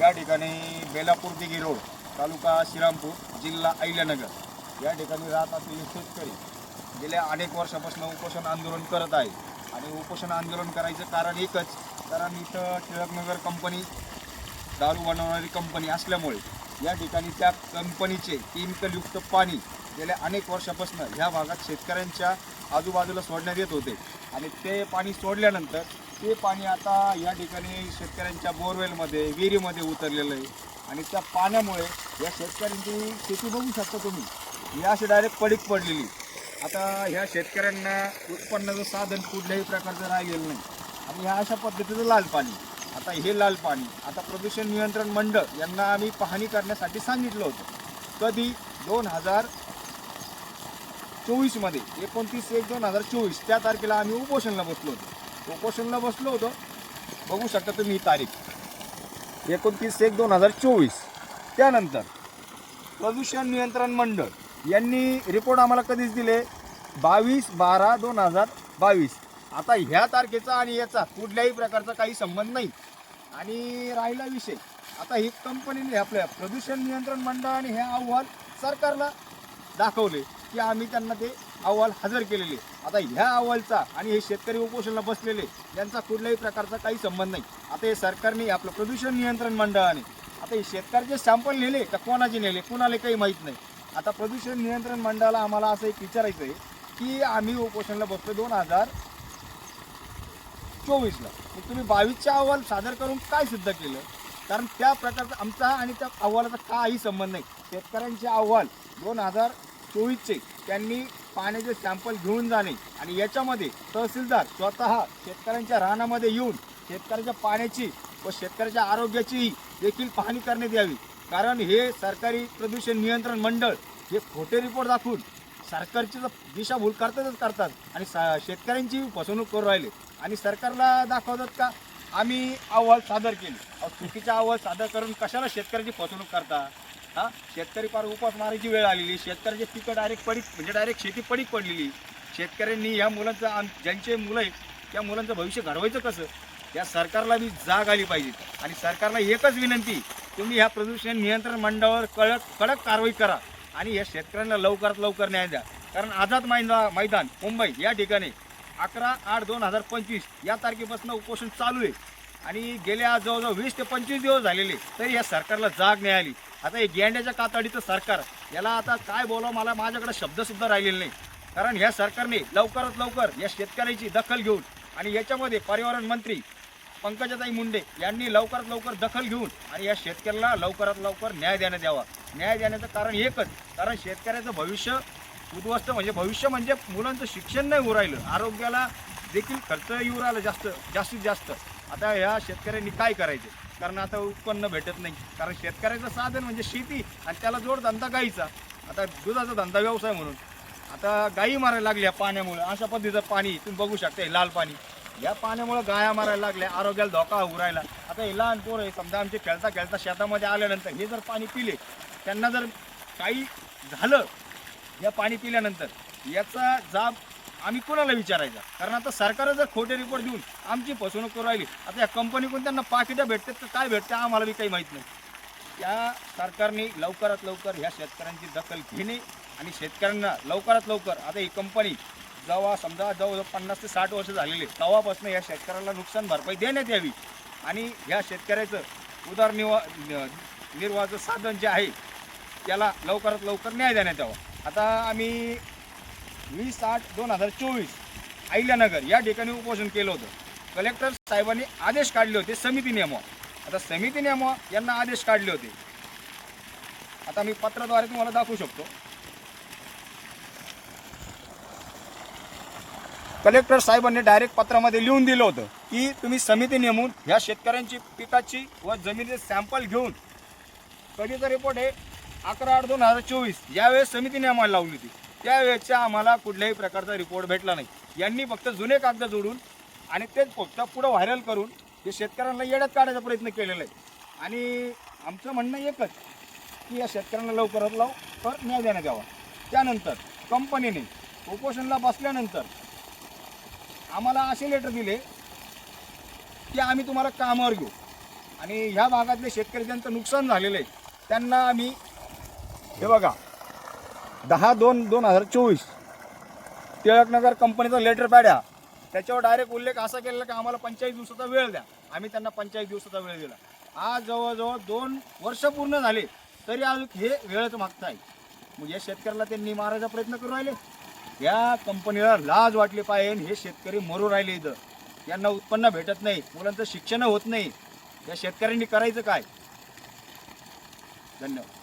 या ठिकाणी बेलापूर दिघी रोड तालुका श्रीरामपूर जिल्हा अहिल्यानगर. या ठिकाणी राहत असलेले शेतकरी गेल्या अनेक वर्षापासून उपोषण आंदोलन करत आहे आणि उपोषण आंदोलन करायचं कारण एकच कारण इथं टिळकनगर कंपनी दारू बनवणारी कंपनी असल्यामुळे या ठिकाणी त्या कंपनीचे केमिकलयुक्त पाणी गेल्या अनेक वर्षापासून ह्या भागात शेतकऱ्यांच्या आजूबाजूला सोडण्यात येत होते. आणि ते पाणी सोडल्यानंतर ते पाणी आता या ठिकाणी शेतकऱ्यांच्या बोरवेलमध्ये विहिरीमध्ये उतरलेलं आहे. आणि त्या पाण्यामुळे या शेतकऱ्यांची शेती बघू शकता तुम्ही. ही अशी डायरेक्ट पडीक पडलेली. आता ह्या शेतकऱ्यांना उत्पन्नाचं साधन कुठल्याही प्रकारचं राहिलेलं नाही. आणि ह्या अशा पद्धतीचं लाल पाणी. आता हे लाल पाणी आता प्रदूषण नियंत्रण मंडळ यांना आम्ही पाहणी करण्यासाठी सांगितलं होतं. कधी दोन हजार चोवीसमध्ये एकोणतीस एक दोन हजार चोवीस त्या तारखेला आम्ही उपोषणला बसलो होतो. उपोषणला बसलो होतो. बघू शकता तुम्ही ही तारीख. एकोणतीस एक दोन हजार चोवीस. त्यानंतर प्रदूषण नियंत्रण मंडळ यांनी रिपोर्ट आम्हाला कधीच दिले? बावीस बारा दोन हजार बावीस. आता ह्या तारखेचा आणि याचा कुठल्याही प्रकारचा काही संबंध नाही. आणि राहिला विषय. आता ही कंपनीने आपल्या प्रदूषण नियंत्रण मंडळ आणि हे अहवाल सरकारला दाखवले. की आम्ही त्यांना ते अहवाल हजर केलेले. आता ह्या अहवालचा आणि हे शेतकरी उपोषणाला बसलेले यांचा कुठल्याही प्रकारचा काही संबंध नाही. आता हे सरकारने आपलं प्रदूषण नियंत्रण मंडळाने आता हे शेतकऱ्याचे सॅम्पल नेले का कोणाचे नेले कोणाला काही माहीत नाही. आता प्रदूषण नियंत्रण मंडळाला आम्हाला असं एक विचारायचं आहे की आम्ही उपोषणाला बसलो दोन हजार चोवीसला. मग तुम्ही बावीसचा अहवाल सादर करून काय सिद्ध केलं? कारण त्या प्रकारचा आमचा आणि त्या अहवालाचा काही संबंध नाही. शेतकऱ्यांचे अहवाल दोन हजार चोवीसचे त्यांनी पाण्याचे सॅम्पल घेऊन जाणे आणि याच्यामध्ये तहसीलदार स्वतः शेतकऱ्यांच्या रानामध्ये येऊन शेतकऱ्याच्या पाण्याची व शेतकऱ्याच्या आरोग्याचीही देखील पाहणी करण्यात यावी. कारण हे सरकारी प्रदूषण नियंत्रण मंडळ हे खोटे रिपोर्ट दाखवून सरकारची तर दिशाभूल करतातच करतात आणि सा शेतकऱ्यांची फसवणूक करू राहिले. आणि सरकारला दाखवतात का? आम्ही अहवाल सादर केले. चुकीचा अहवाल सादर करून कशाला शेतकऱ्याची फसवणूक करता? हा शेतकरी फार उपास मारायची वेळ आलेली शेतकऱ्याचे पिकं डायरेक्ट पडीक म्हणजे डायरेक्ट शेती पडीक पडलेली. शेतकऱ्यांनी ह्या मुलांचं आम ज्यांचे मुलं आहेत त्या मुलांचं भविष्य घडवायचं कसं? या सरकारला बी जाग आली पाहिजे. आणि सरकारला एकच विनंती तुम्ही ह्या प्रदूषण नियंत्रण मंडळावर कडक कडक कारवाई करा आणि या शेतकऱ्यांना लवकरात लवकर न्याय द्या. कारण आझाद मैदा मैदान मुंबई या ठिकाणी अकरा आठ दोन हजार पंचवीस या तारखेपासून उपोषण चालू आहे. आणि गेल्या जवळजवळ वीस ते पंचवीस दिवस झालेले तरी या सरकारला जाग नाही आली. आता हे गेंड्याच्या कातडीचं सरकार याला आता काय बोलावं मला माझ्याकडे शब्दसुद्धा राहिलेले नाही. कारण ह्या सरकारने लवकरात लवकर या शेतकऱ्याची दखल घेऊन आणि याच्यामध्ये पर्यावरण मंत्री पंकजाताई मुंडे यांनी लवकरात लवकर दखल घेऊन आणि या शेतकऱ्याला लवकरात लवकर न्याय देण्यात यावा. न्याय देण्याचं कारण एकच कारण शेतकऱ्याचं भविष्य उद्ध्वस्त म्हणजे भविष्य म्हणजे मुलांचं शिक्षण नाही होऊ राहिलं. आरोग्याला देखील खर्च येऊ राहिला जास्त जास्तीत जास्त. आता ह्या शेतकऱ्यांनी काय करायचं? कारण आता उत्पन्न भेटत नाही. कारण शेतकऱ्याचं साधन म्हणजे शेती आणि त्याला जोडधंदा गाईचा. आता दुधाचा धंदा व्यवसाय म्हणून. आता गायी मारायला लागल्या पाण्यामुळे. अशा पद्धतीचं पाणी तुम्ही बघू शकता हे लाल पाणी. या पाण्यामुळे गाया मारायला लागल्या आरोग्याला धोका होऊ राहिला. आता हे लहान पोरं आहे समजा आमचे खेळता खेळता शेतामध्ये आल्यानंतर हे जर पाणी पिले त्यांना जर काही झालं या पाणी पिल्यानंतर याचा जाब आम्ही कोणाला विचारायचा? कारण आता सरकार जर खोटे रिपोर्ट देऊन आमची फसवणूक करू राहिली आता या कंपनीकडून त्यांना पाकिटं भेटतात तर काय भेटतं आम्हाला बी काही माहीत नाही. या सरकारने लवकरात लवकर ह्या शेतकऱ्यांची दखल घेणे आणि शेतकऱ्यांना लवकरात लवकर आता ही कंपनी जेव्हा समजा जवळजवळ पन्नास ते साठ वर्ष झालेले तेव्हापासून या शेतकऱ्याला नुकसान भरपाई देण्यात यावी. आणि ह्या शेतकऱ्याचं उदरनिर्वाह निर्वाहाचं साधन जे आहे त्याला लवकरात लवकर न्याय देण्यात यावा. आता आम्ही वीस आठ दोन हजार चोवीस. अहिल्यानगर या ठिकाणी उपोषण केलं होतं. कलेक्टर साहेबांनी आदेश काढले होते समिती नेमवा आता समिती नेमवा यांना आदेश काढले होते. आता मी पत्राद्वारे तुम्हाला दाखवू शकतो. कलेक्टर साहेबांनी डायरेक्ट पत्रामध्ये लिहून दिलं होतं की तुम्ही समिती नेमून ह्या शेतकऱ्यांची पिकाची व जमिनीचे सॅम्पल घेऊन कधीचा रिपोर्ट आहे? अकरा आठ दोन हजार चोवीस. यावेळेस समिती नेमायला लावली होती. त्यावेळेसच्या आम्हाला कुठल्याही प्रकारचा रिपोर्ट भेटला नाही. यांनी फक्त जुने कागद जोडून आणि तेच फक्त पुढं व्हायरल करून हे शेतकऱ्यांना येड्यात काढायचा प्रयत्न केलेला आहे. आणि आमचं म्हणणं एकच की या शेतकऱ्यांना लवकरात लवकर न्याय देण्यात यावा. त्यानंतर कंपनीने उपोषणला बसल्यानंतर आम्हाला असे लेटर दिले की आम्ही तुम्हाला कामावर घेऊ. आणि ह्या भागातले शेतकरी ज्यांचं नुकसान झालेलं आहे त्यांना आम्ही हे बघा दहा दोन दोन हजार चोवीस. टिळकनगर कंपनीचा लेटर पॅड्या त्याच्यावर डायरेक्ट उल्लेख असा केलेला की आम्हाला पंचेचाळीस दिवसाचा वेळ द्या. आम्ही त्यांना पंचेचाळीस दिवसाचा वेळ दिला. आज जवळजवळ दोन वर्ष पूर्ण झाले तरी अजून हे वेळच मागताय मग या शेतकऱ्याला त्यांनी मारायचा प्रयत्न करू राहिले. या कंपनीला लाज वाटली पाहिजे हे शेतकरी मरू राहिले इथं. यांना उत्पन्न भेटत नाही मुलांचं शिक्षण होत नाही. या शेतकऱ्यांनी करायचं काय? धन्यवाद.